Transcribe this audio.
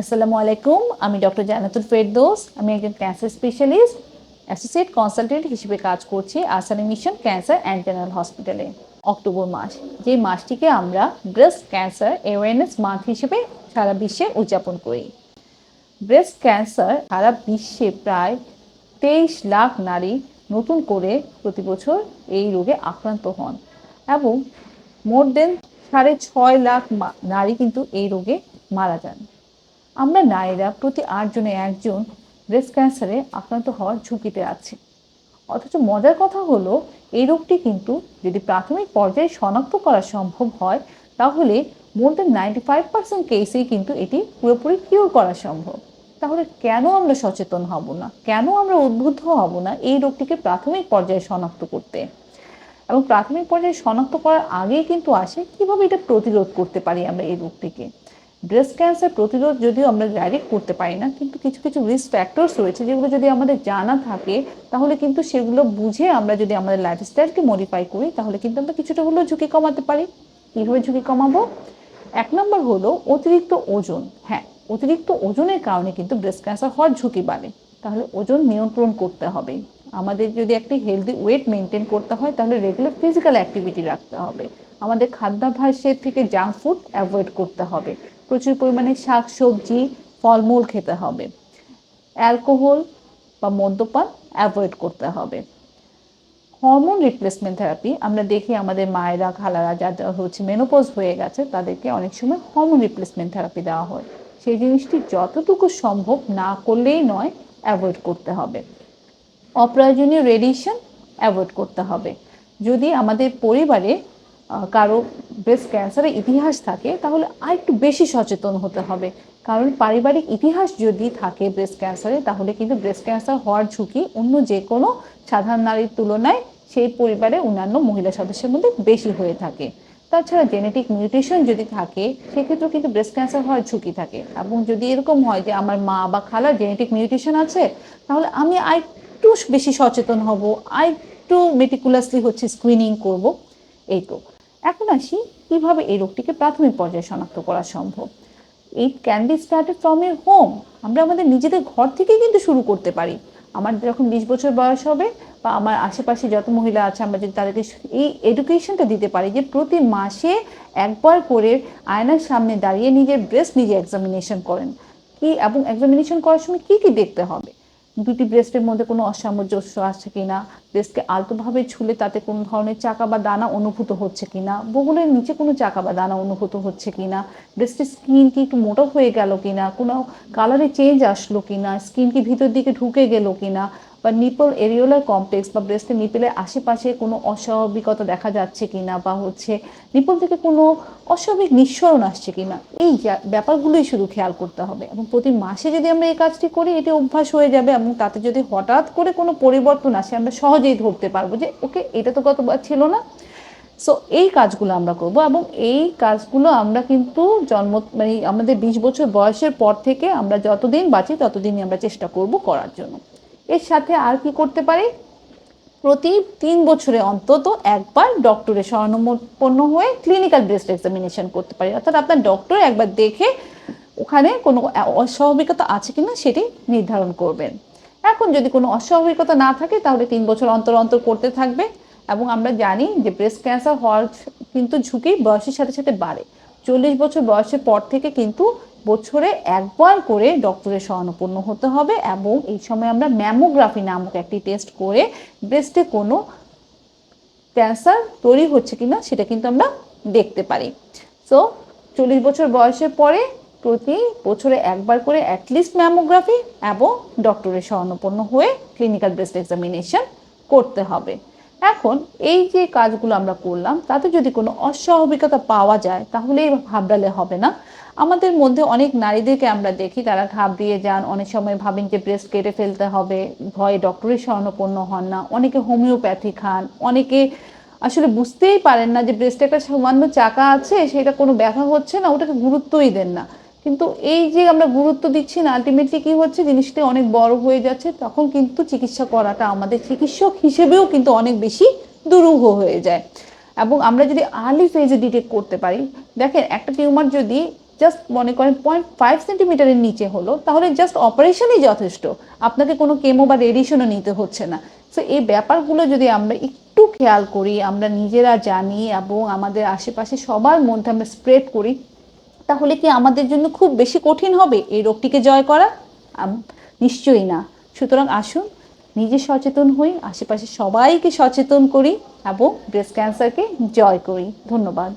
আসসালামু আলাইকুম আমি ডক্টর জানাতুল ফেরদোস আমি একজন ক্যান্সার স্পেশালিস্ট অ্যাসোসিয়েট কনসালটেন্ট হিসেবে কাজ করছি আসানি মিশন ক্যান্সার অ্যান্ড জেনারেল হসপিটালে অক্টোবর মাস। যে মাসটিকে আমরা ব্রেস্ট ক্যান্সার অ্যাওয়ারনেস মান্থ হিসেবে সারা বিশ্বে উদযাপন করি। ব্রেস্ট ক্যান্সার সারা বিশ্বে প্রায় তেইশ লাখ নারী নতুন করে প্রতি বছর এই রোগে আক্রান্ত হন এবং মোর দেন সাড়ে ছয় লাখ নারী কিন্তু এই রোগে মারা যান। আমরা নারীরা প্রতি আটজনে একজন ব্রেস্ট ক্যান্সারে আক্রান্ত হওয়ার ঝুঁকিতে আছে। অথচ মজার কথা হলো, এই রোগটি কিন্তু যদি প্রাথমিক পর্যায়ে শনাক্ত করা সম্ভব হয়, তাহলে more than ninety five percent কেসেই কিন্তু এটি পুরোপুরি কিওর করা সম্ভব। তাহলে কেন আমরা সচেতন হব না? কেন আমরা উদ্বুদ্ধ হব না এই রোগটিকে প্রাথমিক পর্যায়ে শনাক্ত করতে? এবং প্রাথমিক পর্যায়ে শনাক্ত করার আগেই কিন্তু আসে কীভাবে এটা প্রতিরোধ করতে পারি আমরা এই রোগটিকে? ব্রেস্ট ক্যান্সার প্রতিরোধ যদিও আমরা ডাইরেক্ট করতে পারি না, কিন্তু কিছু কিছু রিস্ক ফ্যাক্টরস রয়েছে যেগুলো যদি আমাদের জানা থাকে, তাহলে কিন্তু সেগুলো বুঝে আমরা যদি আমাদের লাইফস্টাইলকে মডিফাই করি, তাহলে কিন্তু আমরা কিছুটা হলেও ঝুঁকি কমাতে পারি। কীভাবে ঝুঁকি কমাবো? এক নম্বর হলো অতিরিক্ত ওজন। হ্যাঁ অতিরিক্ত ওজনের কারণে কিন্তু ব্রেস্ট ক্যান্সার হওয়ার ঝুঁকি বাড়ে। তাহলে ওজন নিয়ন্ত্রণ করতে হবে। আমাদের যদি একটি হেলদি ওয়েট মেনটেন করতে হয়, তাহলে রেগুলার ফিজিক্যাল অ্যাক্টিভিটি রাখতে হবে। আমাদের খাদ্যাভ্যাসের থেকে জাঙ্ক ফুড অ্যাভয়েড করতে হবে। প্রচুর পরিমাণে শাক, সবজি, ফলমূল খেতে হবে। অ্যালকোহল বা মদ্যপান অ্যাভয়েড করতে হবে। হরমোন রিপ্লেসমেন্ট থেরাপি, আমরা দেখি আমাদের মায়েরা, খালারা যা যা হচ্ছে মেনোপজ হয়ে গেছে, তাদেরকে অনেক সময় হরমোন রিপ্লেসমেন্ট থেরাপি দেওয়া হয়। সেই জিনিসটি যতটুকু সম্ভব না করলেই নয়, অ্যাভয়েড করতে হবে। অপ্রয়োজনীয় রেডিয়েশন অ্যাভয়েড করতে হবে। যদি আমাদের পরিবারে কারও ব্রেস্ট ক্যান্সারের ইতিহাস থাকে, তাহলে আরেকটু বেশি সচেতন হতে হবে। কারণ পারিবারিক ইতিহাস যদি থাকে ব্রেস্ট ক্যান্সারে তাহলে কিন্তু ব্রেস্ট ক্যান্সার হওয়ার ঝুঁকি অন্য যে কোনো সাধারণ নারীর তুলনায় সেই পরিবারে অন্যান্য মহিলা সদস্যের মধ্যে বেশি হয়ে থাকে। তাছাড়া জেনেটিক মিউটেশন যদি থাকে, সেক্ষেত্রেও কিন্তু ব্রেস্ট ক্যান্সার হওয়ার ঝুঁকি থাকে। এবং যদি এরকম হয় যে আমার মা বা খালার জেনেটিক মিউটেশন আছে, তাহলে আমি আরেকটু বেশি সচেতন হব আর একটু মেটিকুলাসলি হচ্ছে স্ক্রিনিং করব, এই তো। এখন আসি কীভাবে এই রোগটিকে প্রাথমিক পর্যায়ে শনাক্ত করা সম্ভব। It can be started from our home আমরা আমাদের নিজেদের ঘর থেকেই কিন্তু শুরু করতে পারি। আমার যখন বিশ বছর বয়স হবে বা আমার আশেপাশে যত মহিলা আছে, আমরা যদি তাদেরকে এই এডুকেশনটা দিতে পারি যে প্রতি মাসে একবার করে আয়নার সামনে দাঁড়িয়ে নিজের ব্রেস্ট নিজে এক্সামিনেশন করেন। কি এবং এক্সামিনেশন করার সময় কী কী দেখতে হবে? দুটি ব্রেস্টের মধ্যে কোনো অসামঞ্জস্য আছে কিনা? ব্রেস্টকে আলতোভাবে ছুলে তাতে কোনো ধরনের চাকা বা দানা অনুভূত হচ্ছে কিনা? বগুলের নিচে কোনো চাকা বা দানা অনুভূত হচ্ছে কিনা? ব্রেস্টের স্কিন কি একটু মোটা হয়ে গেল কিনা? কোনো কালারে চেঞ্জ আসলো কিনা? স্কিন কি ভিতর দিকে ঢুকে গেল কিনা? বা নিপল এরিওলার কমপ্লেক্স বা ব্রেস্টের নিপেলের আশেপাশে কোনো অস্বাভাবিকতা দেখা যাচ্ছে কি না বা হচ্ছে নিপল থেকে কোনো অস্বাভাবিক নিঃসরণ আসছে কি না এই ব্যাপারগুলোই শুধু খেয়াল করতে হবে। এবং প্রতি মাসে যদি আমরা এই কাজটি করি, এটি অভ্যাস হয়ে যাবে এবং তাতে যদি হঠাৎ করে কোনো পরিবর্তন আসে, আমরা সহজেই ধরতে পারব যে, ওকে, এটা তো গতবার ছিল না। সো এই কাজগুলো আমরা করব এবং এই কাজগুলো আমরা কিন্তু জন্ম মানে আমাদের বিশ বছর বয়সের পর থেকে আমরা যতদিন বাঁচি, ততদিনই আমরা চেষ্টা করব করার জন্য। এর সাথে আর কি করতে পারি? প্রতি তিন বছরে অন্তত একবার ডক্টরের শরণাপন্ন হয়ে ক্লিনিক্যাল ব্রেস্ট এক্সামিনেশন করতে পারি। অর্থাৎ আপনার ডক্টর একবার দেখে ওখানে কোনো অস্বাভাবিকতা আছে কিনা সেটি নির্ধারণ করবেন। এখন যদি কোনো অস্বাভাবিকতা না থাকে, তাহলে তিন বছর অন্তর অন্তর করতে থাকবে এবং আমরা জানি যে ব্রেস্ট ক্যান্সার হওয়ার কিন্তু ঝুঁকি বয়সের সাথে সাথে বাড়ে। চল্লিশ বছর বয়সের পর থেকে কিন্তু বছরে একবার করে ডক্টরের শরণাপন্ন হতে হবে এবং এই সময় আমরা ম্যামোগ্রাফি নামক একটি টেস্ট করে ব্রেস্টে কোনো ক্যান্সার তৈরি হচ্ছে কি না সেটা কিন্তু আমরা দেখতে পারি। সো চল্লিশ বছর বয়সের পরে প্রতি বছরে একবার করে অ্যাটলিস্ট ম্যামোগ্রাফি এবং ডক্টরের শরণাপন্ন হয়ে ক্লিনিক্যাল ব্রেস্ট এক্সামিনেশন করতে হবে। এখন এই যে কাজগুলো আমরা করলাম, তাতে যদি কোনো অস্বাভাবিকতা পাওয়া যায় তাহলে ঘাবড়ালে হবে না। আমাদের মধ্যে অনেক নারীদেরকে আমরা দেখি, তারা ঘাবড়িয়ে যান, অনেক সময় ভাবেন যে ব্রেস্ট কেটে ফেলতে হবে, ভয়ে ডক্টরের শরণাপন্ন হন না, অনেকে হোমিওপ্যাথি খান, অনেকে আসলে বুঝতেই পারেন না যে ব্রেস্টে একটা সামান্য চাকা আছে, সেটা কোনো ব্যথা হচ্ছে না, ওটাকে গুরুত্বই দেন না। কিন্তু এই যে আমরা গুরুত্ব দিচ্ছি না আলটিমেটলি কি হচ্ছে? জিনিসটা অনেক বড় হয়ে যাচ্ছে, তখন কিন্তু চিকিৎসা করাটা আমাদের চিকিৎসক হিসেবেও কিন্তু অনেক বেশি দুরূহ হয়ে যায়। এবং আমরা যদি আর্লি ফেজে ডিটেক্ট করতে পারি, দেখেন একটা টিউমার যদি জাস্ট মনে করেন পয়েন্ট ফাইভ সেন্টিমিটারের নিচে হলো, তাহলে জাস্ট অপারেশনই যথেষ্ট। আপনাকে কোনো কেমো বা রেডিয়েশনও নিতে হচ্ছে না। সো এই ব্যাপারগুলো যদি আমরা একটু খেয়াল করি, আমরা নিজেরা জানি এবং আমাদের আশেপাশে সবার মধ্যে আমরা স্প্রেড করি তাহলে কি আমাদের জন্য খুব বেশি কঠিন হবে এই রোগটিকে জয় করা? নিশ্চয়ই না। সুতরাং আসুন, নিজে সচেতন হই, আশেপাশে সবাইকে সচেতন করি এবং ব্রেস্ট ক্যান্সারকে জয় করি। ধন্যবাদ।